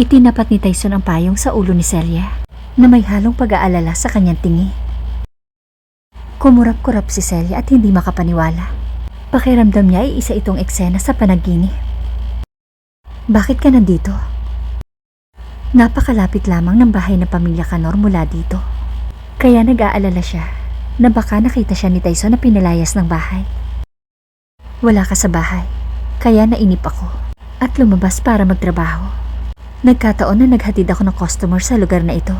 Itinapat ni Tyson ang payong sa ulo ni Celia na may halong pag-aalala sa kanyang tingi. Kumurap-kurap si Celia at hindi makapaniwala. Pakiramdam niya ay isa itong eksena sa panaginip. Bakit ka nandito? Napakalapit lamang ng bahay ng pamilya Kanor mula dito. Kaya nag-aalala siya na baka nakita siya ni Tyson na pinalayas ng bahay. Wala ka sa bahay, kaya nainip ako at lumabas para magtrabaho. Nagkataon na naghatid ako ng customer sa lugar na ito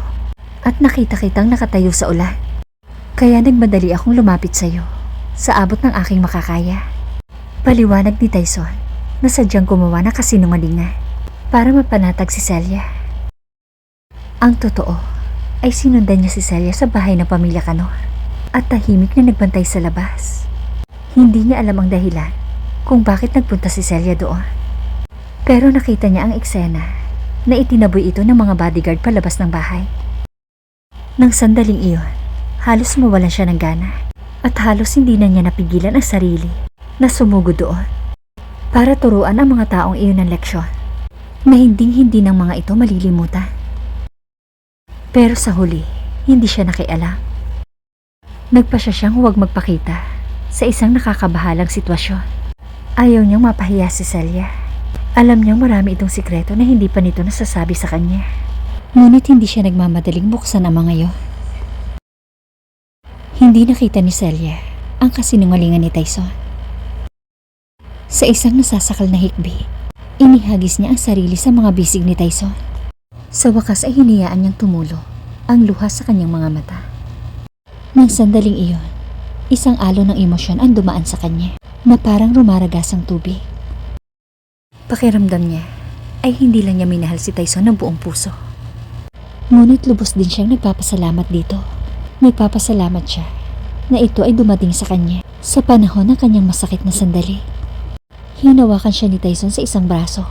at nakita-kitang nakatayo sa ulan. Kaya nagmadali akong lumapit sa iyo sa abot ng aking makakaya. Paliwanag ni Tyson na sadyang gumawa ng kasinungalingan para mapanatag si Celia. Ang totoo ay sinundan niya si Celia sa bahay ng pamilya Kanor at tahimik na nagbantay sa labas. Hindi niya alam ang dahilan kung bakit nagpunta si Celia doon. Pero nakita niya ang eksena na itinaboy ito ng mga bodyguard palabas ng bahay. Nang sandaling iyon, halos mawalan siya ng gana at halos hindi na niya napigilan ang sarili na sumugod doon para turuan ang mga taong iyon ng leksyon na hinding-hindi ng mga ito malilimutan. Pero sa huli, hindi siya nakialam. Nagpasya siyang huwag magpakita sa isang nakakabahalang sitwasyon. Ayaw niyang mapahiya si Celia. Alam niyang marami itong sikreto na hindi pa nito nasasabi sa kanya. Ngunit hindi siya nagmamadaling buksan ang mga iyon. Hindi nakita ni Celia ang kasinungalingan ni Tyson. Sa isang nasasakal na hikbi, inihagis niya ang sarili sa mga bisig ni Tyson. Sa wakas ay hinayaan niyang tumulo ang luha sa kanyang mga mata. Nang sandaling iyon, isang alo ng emosyon ang dumaan sa kanya na parang rumaragas ang tubig. Pakiramdam niya ay hindi lang niya minahal si Tyson ng buong puso. Ngunit lubos din siyang nagpapasalamat dito. Nagpapasalamat siya na ito ay dumating sa kanya sa panahon ng kanyang masakit na sandali. Hinawakan siya ni Tyson sa isang braso.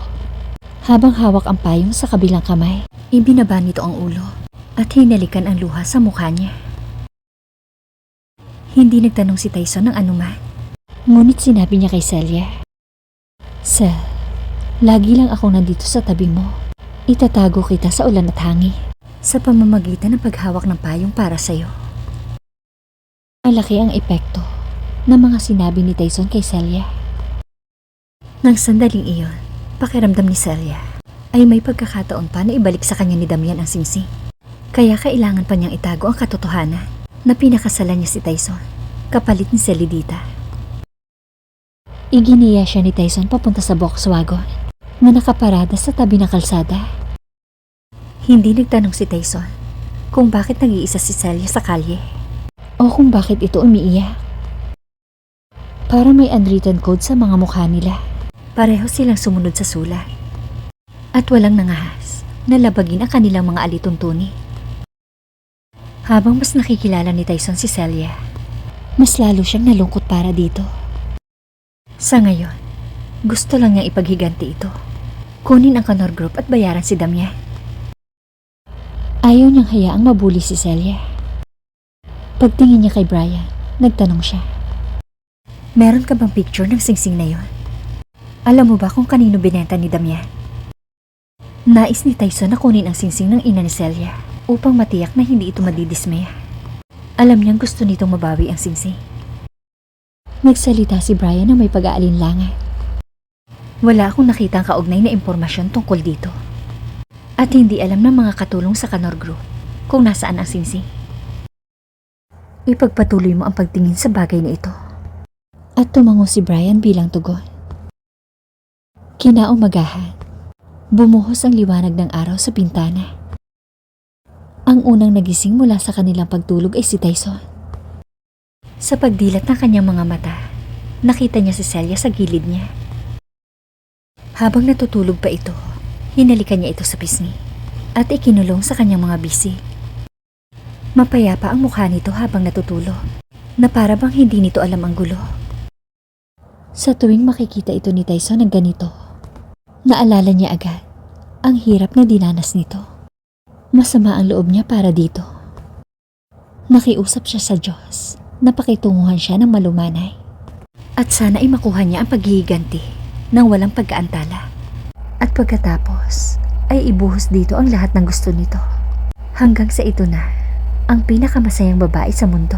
Habang hawak ang payong sa kabilang kamay, ibinaba nito ang ulo at hinalikan ang luha sa mukha niya. Hindi nagtanong si Tyson ng anuman. Ngunit sinabi niya kay Celia, Sel, lagi lang ako nandito sa tabi mo. Itatago kita sa ulan at hangin sa pamamagitan ng paghawak ng payong para sa'yo. Malaki ang epekto ng mga sinabi ni Tyson kay Celia. Nang sandaling iyon, pakiramdam ni Celia ay may pagkakataon pa na ibalik sa kanya ni Damian ang singsing. Kaya kailangan pa niyang itago ang katotohanan na pinakasalan niya si Tyson, kapalit ni Celidita. Iginiya siya ni Tyson papunta sa Volkswagen na nakaparada sa tabi ng kalsada. Hindi nagtanong si Tyson kung bakit nag-iisa si Celia sa kalye o kung bakit ito umiiyak. Para may unwritten code sa mga mukha nila. Pareho silang sumunod sa sulat. At walang nangahas na labagin ang kanilang mga alituntunin. Habang mas nakikilala ni Tyson si Celia, mas lalo siyang nalungkot para dito. Sa ngayon, gusto lang niyang ipaghiganti ito. Kunin ang Canor Group at bayaran si Damian. Ayaw niyang hayaang mabuli si Celia. Pagtingin niya kay Brian, nagtanong siya. Meron ka bang picture ng singsing na yon? Alam mo ba kung kanino binenta ni Damian? Nais ni Tyson na kunin ang singsing ng ina ni Celia upang matiyak na hindi ito madidismaya. Alam niyang gusto nitong mabawi ang singsing. Nagsalita si Brian na may pag-aalinlangan. Wala akong nakitang kaugnay na impormasyon tungkol dito. At hindi alam ng mga katulong sa Canor Group kung nasaan ang singsing. Ipagpatuloy mo ang pagtingin sa bagay na ito. At tumango si Brian bilang tugon. Kinaumagahan, bumuhos ang liwanag ng araw sa pintana. Ang unang nagising mula sa kanilang pagtulog ay si Tyson. Sa pagdilat ng kanyang mga mata, nakita niya si Celia sa gilid niya. Habang natutulog pa ito, hinalikan niya ito sa pisngi at ikinulong sa kanyang mga bisi. Mapayapa ang mukha nito habang natutulog, na para bang hindi nito alam ang gulo. Sa tuwing makikita ito ni Tyson ng ganito, naalala niya agad ang hirap na dinanas nito. Masama ang loob niya para dito. Nakiusap siya sa Diyos na pakitunguhan siya ng malumanay. At sana ay makuha niya ang paghihiganti ng walang pagkaantala. At pagkatapos ay ibuhos dito ang lahat ng gusto nito. Hanggang sa ito na, ang pinakamasayang babae sa mundo.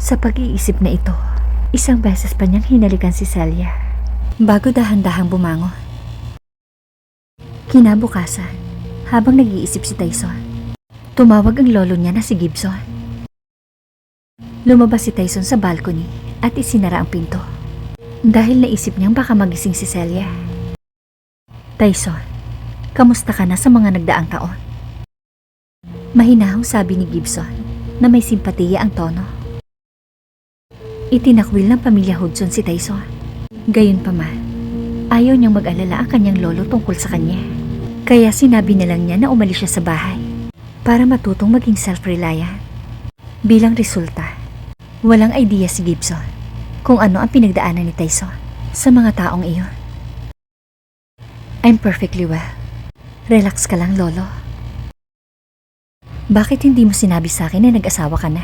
Sa pag-iisip na ito, isang beses pa niyang hinalikan si Celia bago dahan-dahang bumangon. Kinabukasan, habang nag-iisip si Tyson, tumawag ang lolo niya na si Gibson. Lumabas si Tyson sa balcony at isinara ang pinto. Dahil naisip niyang baka magising si Celia. Tyson, kamusta ka na sa mga nagdaang taon? Mahinahong sabi ni Gibson na may simpatiya ang tono. Itinakwil ng pamilya Hudson si Tyson. Gayunpaman, ayaw niyang mag-alala ang kanyang lolo tungkol sa kanya. Kaya sinabi na lang niya na umalis siya sa bahay para matutong maging self-reliant. Bilang resulta, walang idea si Gibson kung ano ang pinagdaanan ni Tyson sa mga taong iyon. I'm perfectly well. Relax ka lang, Lolo. Bakit hindi mo sinabi sa akin na nag-asawa ka na?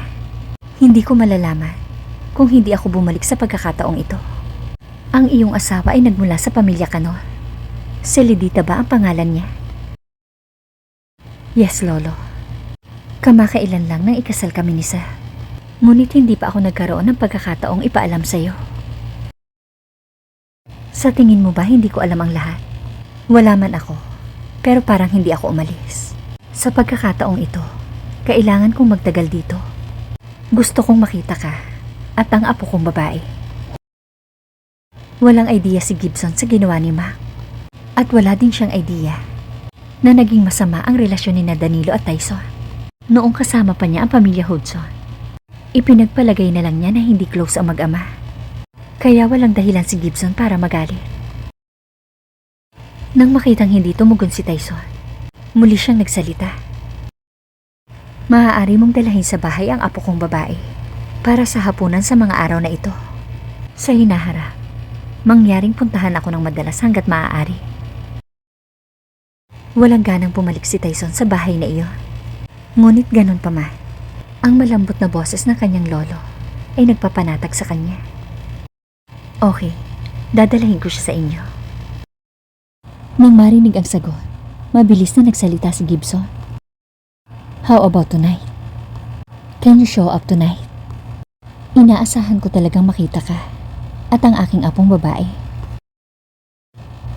Hindi ko malalaman kung hindi ako bumalik sa pagkakataong ito. Ang iyong asawa ay nagmula sa pamilya Kanor. Celidita ba ang pangalan niya? Yes, Lolo. Kamakailan lang nang ikasal kami ni Sir. Ngunit hindi pa ako nagkaroon ng pagkakataong ipaalam sa'yo. Sa tingin mo ba hindi ko alam ang lahat? Wala man ako, pero parang hindi ako umalis. Sa pagkakataong ito, kailangan kong magtagal dito. Gusto kong makita ka at ang apo kong babae. Walang idea si Gibson sa ginawa ni Mac. At wala din siyang idea na naging masama ang relasyon ni na Danilo at Tyson. Noong kasama pa niya ang pamilya Hudson. Ipinagpalagay na lang niya na hindi close ang mag-ama. Kaya walang dahilan si Gibson para magalit. Nang makitang hindi tumugon si Tyson, muli siyang nagsalita. Maaari mong dalahin sa bahay ang apo kong babae para sa hapunan sa mga araw na ito. Sa hinaharap, mangyaring puntahan ako ng madalas hanggat maaari. Walang ganang bumalik si Tyson sa bahay na iyon. Ngunit ganun pa man, ang malambot na boses ng kanyang lolo ay nagpapanatag sa kanya. Okay, dadalahin ko siya sa inyo. Nang marinig ang sagot, mabilis na nagsalita si Gibson. How about tonight? Can you show up tonight? Inaasahan ko talagang makita ka at ang aking apong babae.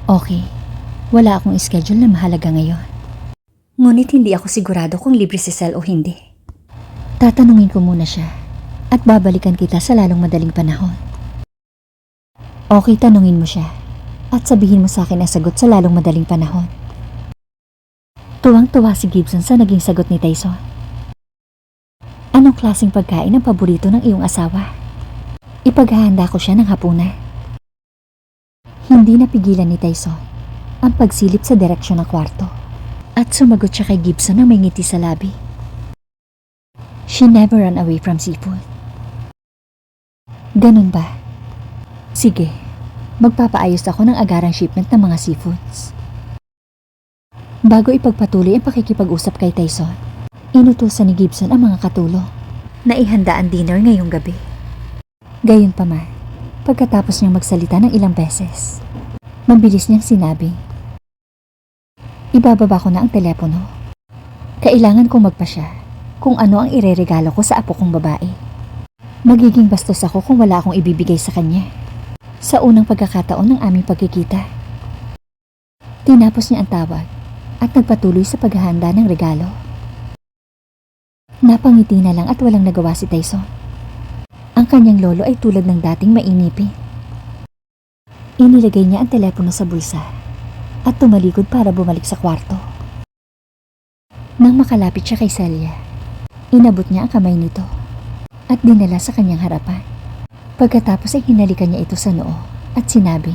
Okay, wala akong schedule na mahalaga ngayon. Ngunit hindi ako sigurado kung libre si Sel o hindi. Tatanungin ko muna siya at babalikan kita sa lalong madaling panahon. Okay, tanungin mo siya at sabihin mo sa akin ang sagot sa lalong madaling panahon. Tuwang-tuwa si Gibson sa naging sagot ni Tyson. Anong klaseng pagkain ang paborito ng iyong asawa? Ipaghahanda ko siya ng hapunan. Hindi napigilan ni Tyson ang pagsilip sa direksyon ng kwarto at sumagot siya kay Gibson na may ngiti sa labi. She never ran away from seafood. Ganun ba? Sige, magpapaayos ako ng agarang shipment ng mga seafoods. Bago ipagpatuloy ang pakikipag-usap kay Tyson, inutusan ni Gibson ang mga katulong na ihanda ang dinner ngayong gabi. Gayon pa man, pagkatapos niyang magsalita ng ilang beses, mabilis niyang sinabi, Ibababa ko na ang telepono. Kailangan kong magpasya kung ano ang ireregalo ko sa apo kong babae. Magiging bastos ako kung wala akong ibibigay sa kanya. Sa unang pagkakataon ng aming pagkikita. Tinapos niya ang tawag at nagpatuloy sa paghahanda ng regalo. Napangiti na lang at walang nagawa si Tyson. Ang kanyang lolo ay tulad ng dating mainipin. Inilagay niya ang telepono sa bulsa at tumalikod para bumalik sa kwarto. Nang makalapit siya kay Celia, inabot niya ang kamay nito at dinala sa kanyang harapan. Pagkatapos ay hinalikan niya ito sa noo at sinabi,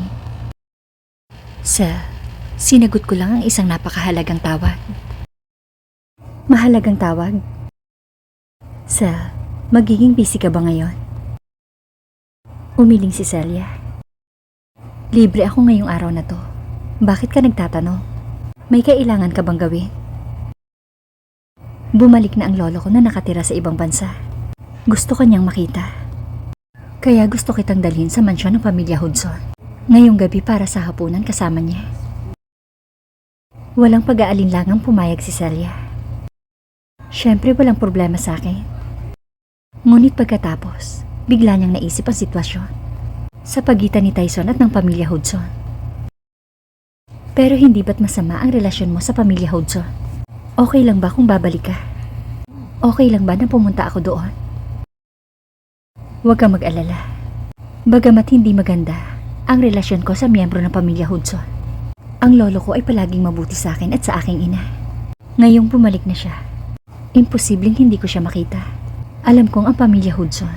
Sir, sinagot ko lang ang isang napakahalagang tawag. Mahalagang tawag? Sir, magiging busy ka ba ngayon? Umiling si Celia. Libre ako ngayong araw na to. Bakit ka nagtatanong? May kailangan ka bang gawin? Bumalik na ang lolo ko na nakatira sa ibang bansa. Gusto kanyang makita. Kaya gusto kitang dalhin sa mansyon ng pamilya Hudson. Ngayong gabi para sa hapunan kasama niya. Walang pag-aalinlangang pumayag si Celia. Siyempre walang problema sa akin. Ngunit pagkatapos, bigla niyang naisip ang sitwasyon sa pagitan ni Tyson at ng pamilya Hudson. Pero hindi ba't masama ang relasyon mo sa pamilya Hudson? Okay lang ba kung babalik ka? Okay lang ba na pumunta ako doon? Huwag kang mag-alala. Bagamat hindi maganda ang relasyon ko sa miyembro ng pamilya Hudson. Ang lolo ko ay palaging mabuti sa akin at sa aking ina. Ngayong bumalik na siya, imposibleng hindi ko siya makita. Alam kong ang pamilya Hudson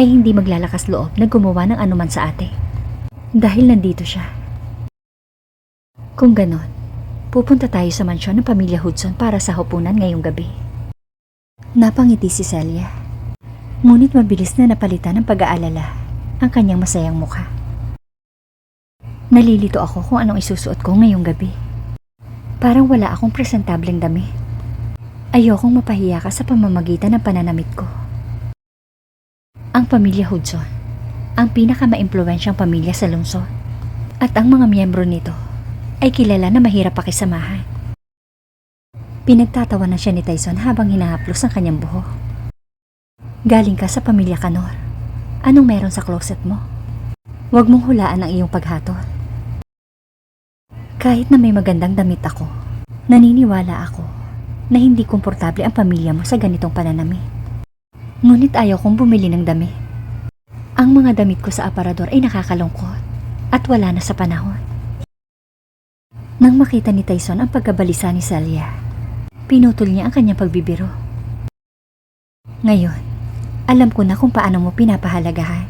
ay hindi maglalakas loob na gumawa ng anuman sa ate. Dahil nandito siya. Kung ganon, pupunta tayo sa mansyon ng pamilya Hudson para sa hapunan ngayong gabi. Napangiti si Celia. Ngunit mabilis na napalitan ng pag-aalala ang kanyang masayang mukha. Nalilito ako kung anong isusuot ko ngayong gabi. Parang wala akong presentableng dami. Ayokong mapahiya ka sa pamamagitan ng pananamit ko. Ang pamilya Hudson, ang pinakamaimpluwensyang pamilya sa lungsod. At ang mga miyembro nito ay kilala na mahirap pakisamahan. Pinagtatawa na siya ni Tyson habang hinahaplos ang kanyang buhok. Galing ka sa pamilya Kanor. Anong meron sa closet mo? Huwag mong hulaan ang iyong paghatol. Kahit na may magandang damit ako, naniniwala ako na hindi komportable ang pamilya mo sa ganitong pananamit. Ngunit ayaw kong bumili ng damit. Ang mga damit ko sa aparador ay nakakalungkot at wala na sa panahon. Nang makita ni Tyson ang pagkabalisa ni Celia, pinutol niya ang kanyang pagbibiro. Ngayon, alam ko na kung paano mo pinapahalagahan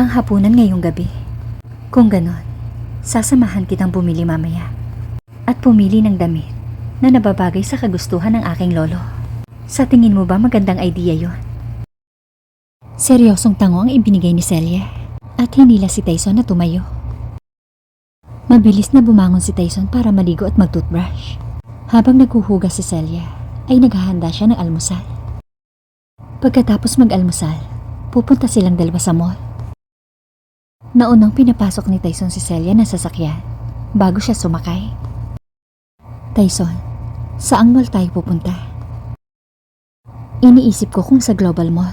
ang hapunan ngayong gabi. Kung ganon, sasamahan kitang bumili mamaya at pumili ng damit na nababagay sa kagustuhan ng aking lolo. Sa tingin mo ba magandang idea yon? Seryosong tango ang ibinigay ni Celia at hinila si Tyson na tumayo. Mabilis na bumangon si Tyson para maligo at mag-toothbrush. Habang naghuhugas si Celia, ay naghahanda siya ng almusal. Pagkatapos mag-almusal, pupunta silang dalawa sa mall. Naunang pinapasok ni Tyson si Celia na sasakyan bago siya sumakay. Tyson, saang mall tayo pupunta? Iniisip ko kung sa Global Mall.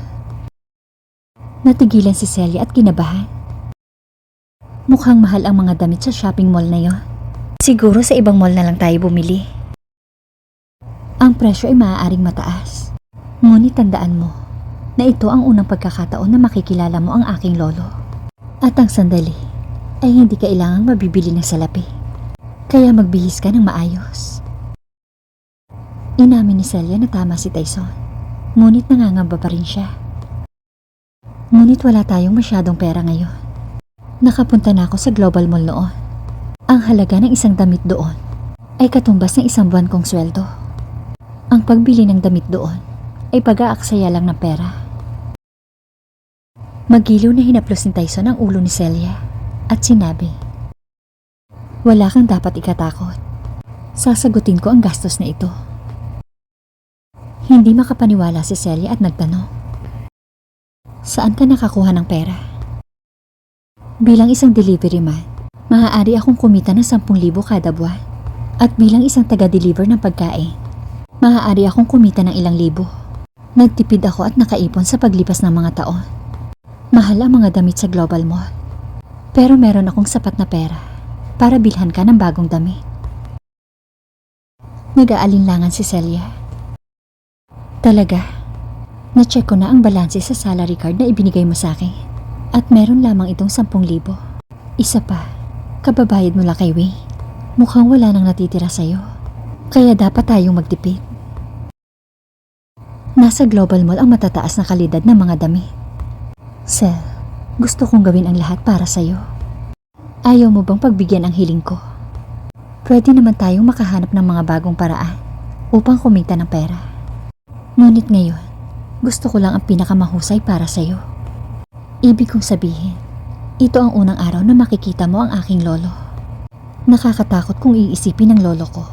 Natigilan si Celia at kinabahan. Mukhang mahal ang mga damit sa shopping mall na yon. Siguro sa ibang mall na lang tayo bumili. Ang presyo ay maaaring mataas. Ngunit tandaan mo na ito ang unang pagkakataon na makikilala mo ang aking lolo. At ang sandali ay hindi kailangang mabibili ng salapi. Kaya magbihis ka ng maayos. Inamin ni Celia na tama si Tyson. Ngunit nangangamba pa rin siya. Ngunit wala tayong masyadong pera ngayon. Nakapunta na ako sa Global Mall noon. Ang halaga ng isang damit doon ay katumbas ng isang buwan kong sweldo. Ang pagbili ng damit doon ay pag-aaksaya lang ng pera. Magiliw na hinaplos ni Tyson ang ulo ni Celia at sinabi, Wala kang dapat ikatakot. Sasagutin ko ang gastos na ito. Hindi makapaniwala si Celia at nagtanong, Saan ka nakakuha ng pera? Bilang isang delivery man, maaari akong kumita ng 10,000 kada buwan. At bilang isang taga-deliver ng pagkain, maaari akong kumita ng ilang libo. Nagtipid ako at nakaipon sa paglipas ng mga taon. Mahal ang mga damit sa Global Mall. Pero meron akong sapat na pera para bilhan ka ng bagong damit. Nag-aalinlangan si Celia. Talaga, na-check ko na ang balanse sa salary card na ibinigay mo sa akin. At meron lamang itong 10,000. Isa pa, kababayad mo lang kay Wei. Mukhang wala nang natitira sa'yo. Kaya dapat tayong magtipid. Nasa Global Mall ang matataas na kalidad ng mga damit. Sel, gusto kong gawin ang lahat para sa'yo. Ayaw mo bang pagbigyan ang hiling ko? Pwede naman tayong makahanap ng mga bagong paraan upang kumita ng pera. Ngunit ngayon, gusto ko lang ang pinakamahusay para sa'yo. Ibig kong sabihin, ito ang unang araw na makikita mo ang aking lolo. Nakakatakot kung iisipin ng lolo ko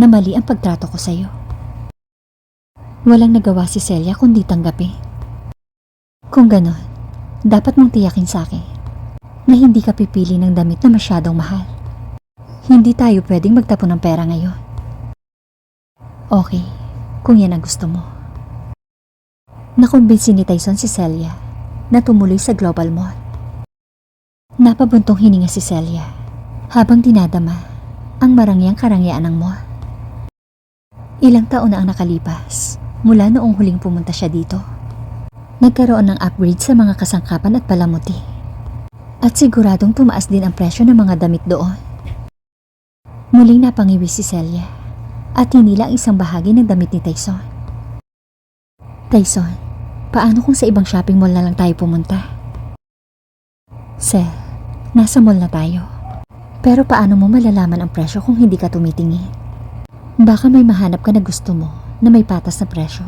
na mali ang pagtrato ko sa'yo. Walang nagawa si Celia kundi tanggapin. Kung ganon, dapat mong tiyakin sa akin na hindi ka pipili ng damit na masyadong mahal. Hindi tayo pwedeng magtapon ng pera ngayon. Okay, kung yan ang gusto mo. Nakumbinsi ni Tyson si Celia na tumuloy sa Global Mall. Napabuntong hininga si Celia habang dinadama ang marangyang karangyaan ng mall. Ilang taon na ang nakalipas mula noong huling pumunta siya dito. Nagkaroon ng upgrade sa mga kasangkapan at palamuti. At siguradong tumaas din ang presyo ng mga damit doon. Muling napangiwi si Celia at hinila ang isang bahagi ng damit ni Tyson. Tyson, paano kung sa ibang shopping mall na lang tayo pumunta? Sel, nasa mall na tayo. Pero paano mo malalaman ang presyo kung hindi ka tumitingin? Baka may mahanap ka na gusto mo na may patas na presyo.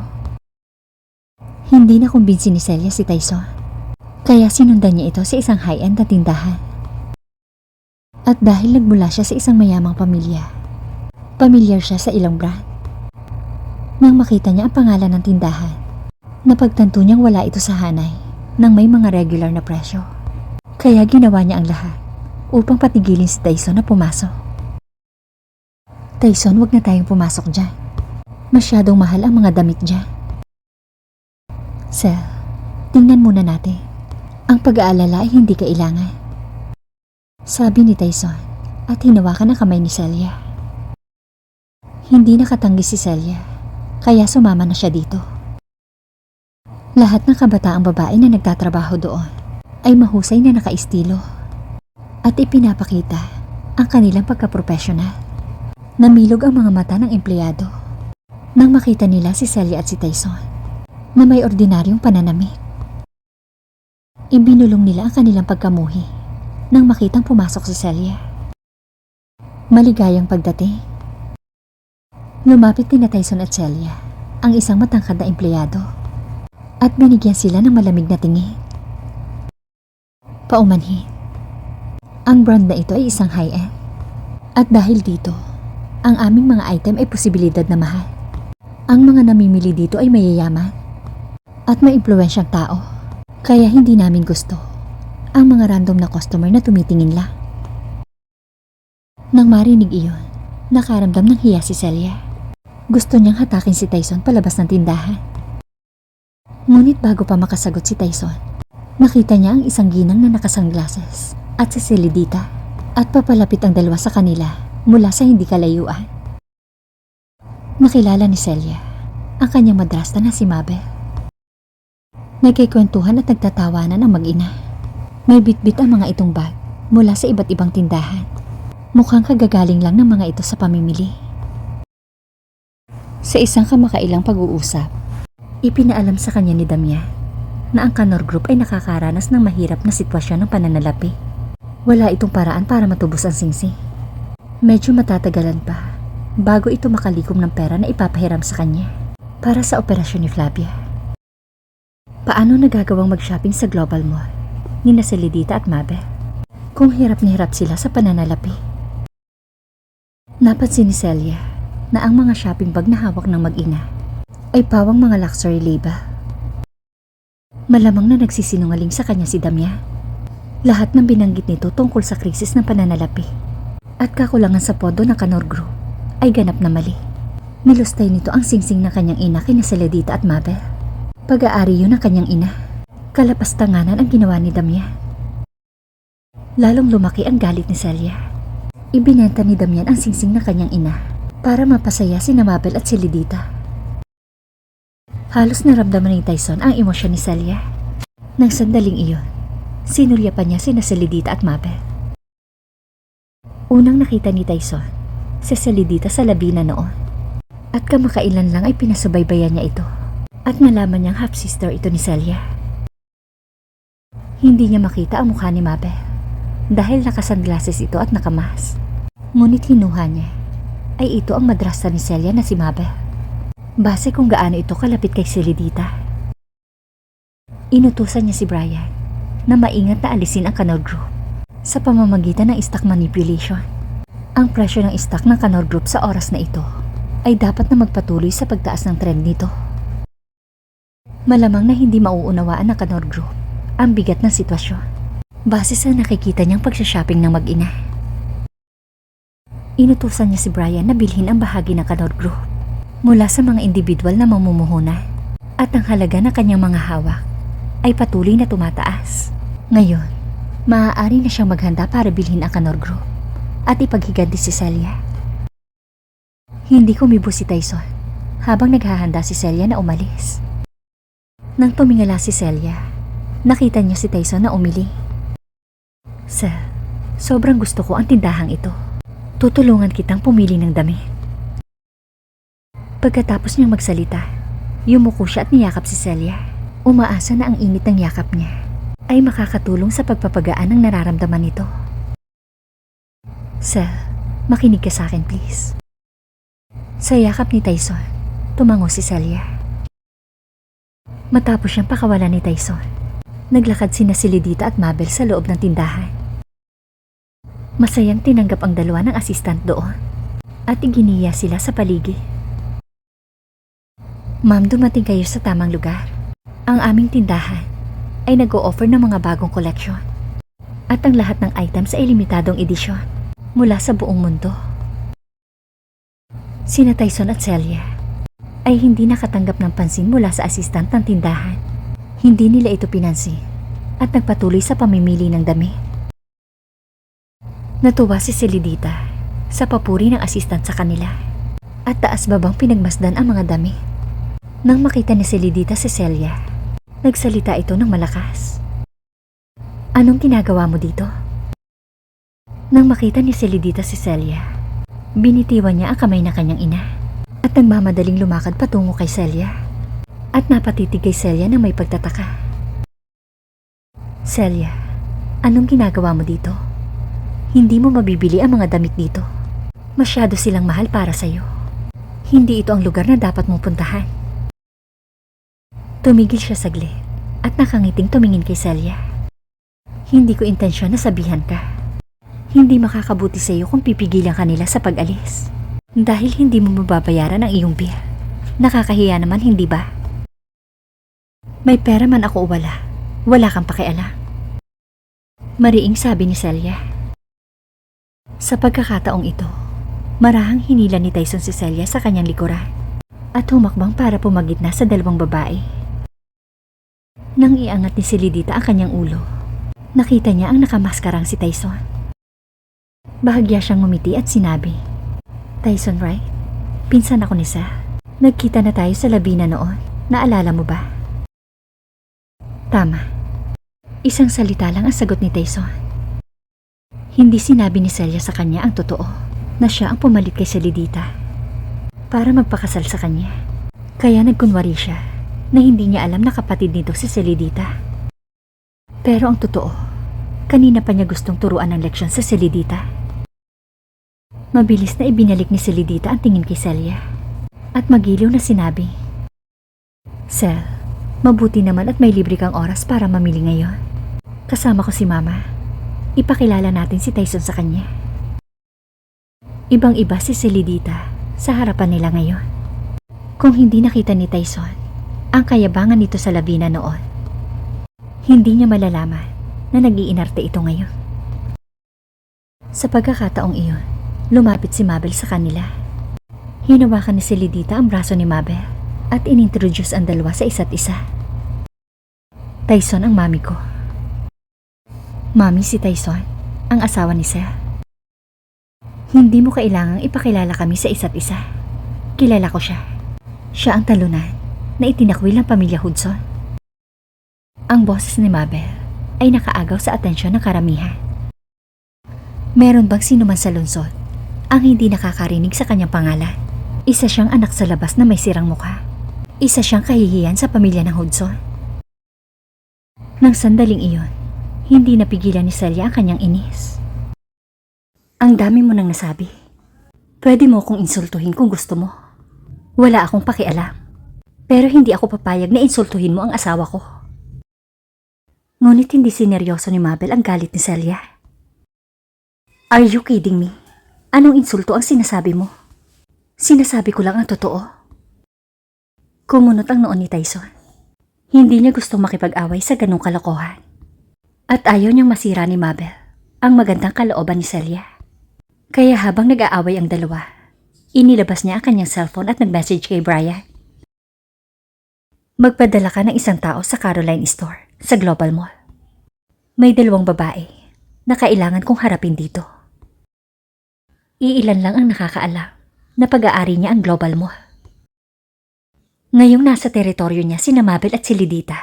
Hindi na kumbinsi ni Celia si Tyson. Kaya sinundan niya ito sa isang high-end na tindahan. At dahil nagmula siya sa isang mayamang pamilya, pamilyar siya sa ilang brand. Nang makita niya ang pangalan ng tindahan, napagtanto niyang wala ito sa hanay nang may mga regular na presyo. Kaya ginawa niya ang lahat upang patigilin si Tyson na pumasok. Tyson, wag na tayong pumasok dyan. Masyadong mahal ang mga damit dyan. Sel, tingnan muna natin. Ang pag-aalala ay hindi kailangan. Sabi ni Tyson at hinawakan ang kamay ni Celia. Hindi nakatanggi si Celia, kaya sumama na siya dito. Lahat ng kabataang babae na nagtatrabaho doon ay mahusay na nakaistilo at ipinapakita ang kanilang pagkaprofessional. Namilog ang mga mata ng empleyado nang makita nila si Celia at si Tyson na may ordinaryong pananamit. Ibinulong nila ang kanilang pagkamuhi nang makitang pumasok si Celia. Maligayang pagdating. Lumapit din na Tyson at Celia, ang isang matangkad na empleyado, at binigyan sila ng malamig na tingin. Paumanhin. Ang brand na ito ay isang high-end. At dahil dito, ang aming mga item ay posibilidad na mahal. Ang mga namimili dito ay mayayaman at may impluensyang tao. Kaya hindi namin gusto ang mga random na customer na tumitingin lang. Nang marinig iyon, nakaramdam ng hiya si Celia. Gusto niyang hatakin si Tyson palabas ng tindahan. Ngunit bago pa makasagot si Tyson, nakita niya ang isang ginang na nakasunglasses at si Celidita at papalapit ang dalawa sa kanila mula sa hindi kalayuan. Nakilala ni Celia ang kanyang madrasta na si Mabel. Nagkikwentuhan at nagtatawanan ang mag-ina. May bitbit ang mga itong bag mula sa iba't ibang tindahan. Mukhang kagagaling lang ng mga ito sa pamimili. Sa isang kamakailang pag-uusap, ipinaalam sa kanya ni Damian na ang Canor Group ay nakakaranas ng mahirap na sitwasyon ng pananalapi. Wala itong paraan para matubos ang singsing. Medyo matatagalan pa bago ito makalikom ng pera na ipapahiram sa kanya para sa operasyon ni Flavia. Paano nagagawang mag-shopping sa Global Mall ni na Celidita at Mabel kung hirap na hirap sila sa pananalapi? Napansin ni Celia na ang mga shopping bag na hawak ng mag-ina ay pawang mga luxury label. Malamang na nagsisinungaling sa kanya si Damya. Lahat ng binanggit nito tungkol sa krisis ng pananalapi at kakulangan sa pondo ng Canor Group ay ganap na mali. Nilustay nito ang singsing ng kanyang ina kina Celedita at Mabel. Pag-aari yun ng kanyang ina. Kalapastanganan ang ginawa ni Damian. Lalong lumaki ang galit ni Celia. Ibinenta ni Damian ang singsing ng kanyang ina para mapasaya si Mabel at si. Halos naramdaman ni Tyson ang emosyon ni Celia. Nang sandaling iyon, sinulya pa niya sina Celidita at Mabel. Unang nakita ni Tyson, si Celidita sa labina noon. At kamakailan lang ay pinasubaybayan niya ito. At nalaman niyang half-sister ito ni Celia. Hindi niya makita ang mukha ni Mabel dahil nakasunglasses ito at nakamas. Ngunit hinuha niya ay ito ang madrasta ni Celia na si Mabel. Base kung gaano ito kalapit kay Celidita. Inutusan niya si Brian na maingat na alisin ang Canor Group sa pamamagitan ng stock manipulation. Ang presyo ng stock ng Canor Group sa oras na ito ay dapat na magpatuloy sa pagtaas ng trend nito. Malamang na hindi mauunawaan ng Canor Group ang bigat ng sitwasyon base sa nakikita niyang pagsashopping ng mag-ina. Inutusan niya si Brian na bilhin ang bahagi ng Kanor Group mula sa mga individual na mamumuhunan at ang halaga ng kanyang mga hawak ay patuloy na tumataas. Ngayon, maaari na siyang maghanda para bilhin ang Kanor Group at ipaghiganti si Celia. Hindi kumibo si Tyson habang naghahanda si Celia na umalis. Nang tumingala si Celia, nakita niya si Tyson na umili. Sir, sobrang gusto ko ang tindahang ito. Tutulungan kitang pumili ng damit. Pagkatapos niyang magsalita, yumuko siya at niyakap si Celia. Umaasa na ang init ng yakap niya ay makakatulong sa pagpapagaan ng nararamdaman nito. Sir, makinig ka sa akin please. Sa yakap ni Tyson, tumango si Celia. Matapos siyang pakawalan ni Tyson, naglakad sina Silidita at Mabel sa loob ng tindahan. Masayang tinanggap ang dalawa ng assistant doon at iginiya sila sa paligid. Ma'am, dumating kayo sa tamang lugar. Ang aming tindahan ay nag-o-offer ng mga bagong koleksyon. At ang lahat ng items ay limitadong edisyon mula sa buong mundo. Sina Tyson at Celia ay hindi nakatanggap ng pansin mula sa assistant ng tindahan. Hindi nila ito pinansin at nagpatuloy sa pamimili ng damit. Natuwa si Celidita sa papuri ng assistant sa kanila at taas babang pinagmasdan ang mga damit. Nang makita ni Celidita si Celia, nagsalita ito ng malakas. Anong ginagawa mo dito? Nang makita ni Celidita si Celia, binitiwan niya ang kamay ng kanyang ina at nagmamadaling lumakad patungo kay Celia at napatitig kay Celia na may pagtataka. Celia, anong ginagawa mo dito? Hindi mo mabibili ang mga damit dito. Masyado silang mahal para sa'yo. Hindi ito ang lugar na dapat mong puntahan. Tumigil siya saglit at nakangiting tumingin kay Celia. Hindi ko intensyon na sabihan ka. Hindi makakabuti sa iyo kung pipigilan ka nila sa pag-alis. Dahil hindi mo mababayaran ang iyong bill. Nakakahiya naman, hindi ba? May pera man ako o wala. Wala kang pakialam. Mariing sabi ni Celia. Sa pagkakataong ito, marahang hinila ni Tyson si Celia sa kanyang likuran at humakbang para pumagitna sa dalawang babae. Nang iangat ni Silidita ang kanyang ulo, nakita niya ang nakamaskarang si Tyson. Bahagya siyang ngumiti at sinabi, Tyson right? Pinsan ako ni Sa. Nagkita na tayo sa labina noon. Naalala mo ba? Tama. Isang salita lang ang sagot ni Tyson. Hindi sinabi ni Celia sa kanya ang totoo na siya ang pumalit kay Celidita para magpakasal sa kanya. Kaya nagkunwari siya na hindi niya alam na kapatid nito si Celidita. Pero ang totoo, kanina pa niya gustong turuan ng leksyon sa Celidita. Mabilis na ibinalik ni Celidita ang tingin kay Celia at magiliw na sinabi, Cel, mabuti naman at may libre kang oras para mamili ngayon. Kasama ko si Mama. Ipakilala natin si Tyson sa kanya. Ibang iba si Celidita sa harapan nila ngayon. Kung hindi nakita ni Tyson ang kayabangan nito sa labina noon, hindi niya malalaman na nag-iinarte ito ngayon. Sa pagkakataong iyon, lumapit si Mabel sa kanila. Hinawakan ni Celidita ang braso ni Mabel at inintroduce ang dalawa sa isa't isa. Tyson ang mami ko. Mami si Tyson, ang asawa ni Sir. Hindi mo kailangang ipakilala kami sa isa't isa. Kilala ko siya. Siya ang talunan na itinakwil ng pamilya Hudson. Ang boses ni Mabel ay nakaagaw sa atensyon ng karamihan. Meron bang sino man sa lungsod ang hindi nakakarinig sa kanyang pangalan? Isa siyang anak sa labas na may sirang mukha. Isa siyang kahihiyan sa pamilya ng Hudson. Nang sandaling iyon, hindi napigilan ni Celia ang kanyang inis. Ang dami mo nang nasabi. Pwede mo akong insultuhin kung gusto mo. Wala akong pakialam. Pero hindi ako papayag na insultuhin mo ang asawa ko. Ngunit hindi sineryoso ni Mabel ang galit ni Celia. Are you kidding me? Anong insulto ang sinasabi mo? Sinasabi ko lang ang totoo. Kumunot ang noon ni Tyson. Hindi niya gustong makipag-away sa ganong kalokohan. At ayaw niyang masira ni Mabel ang magandang kalooban ni Celia. Kaya habang nag-aaway ang dalawa, inilabas niya ang kanyang cellphone at nag-message kay Brian. Magpadala ka ng isang tao sa Caroline Store sa Global Mall. May dalawang babae na kailangan kong harapin dito. Iilan lang ang nakakaalam na pag-aari niya ang Global Mall. Ngayong nasa teritoryo niya si Mabel at si Lidita.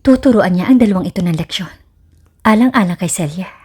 Tuturuan niya ang dalawang ito ng leksyon. Alang-alang kay Celia.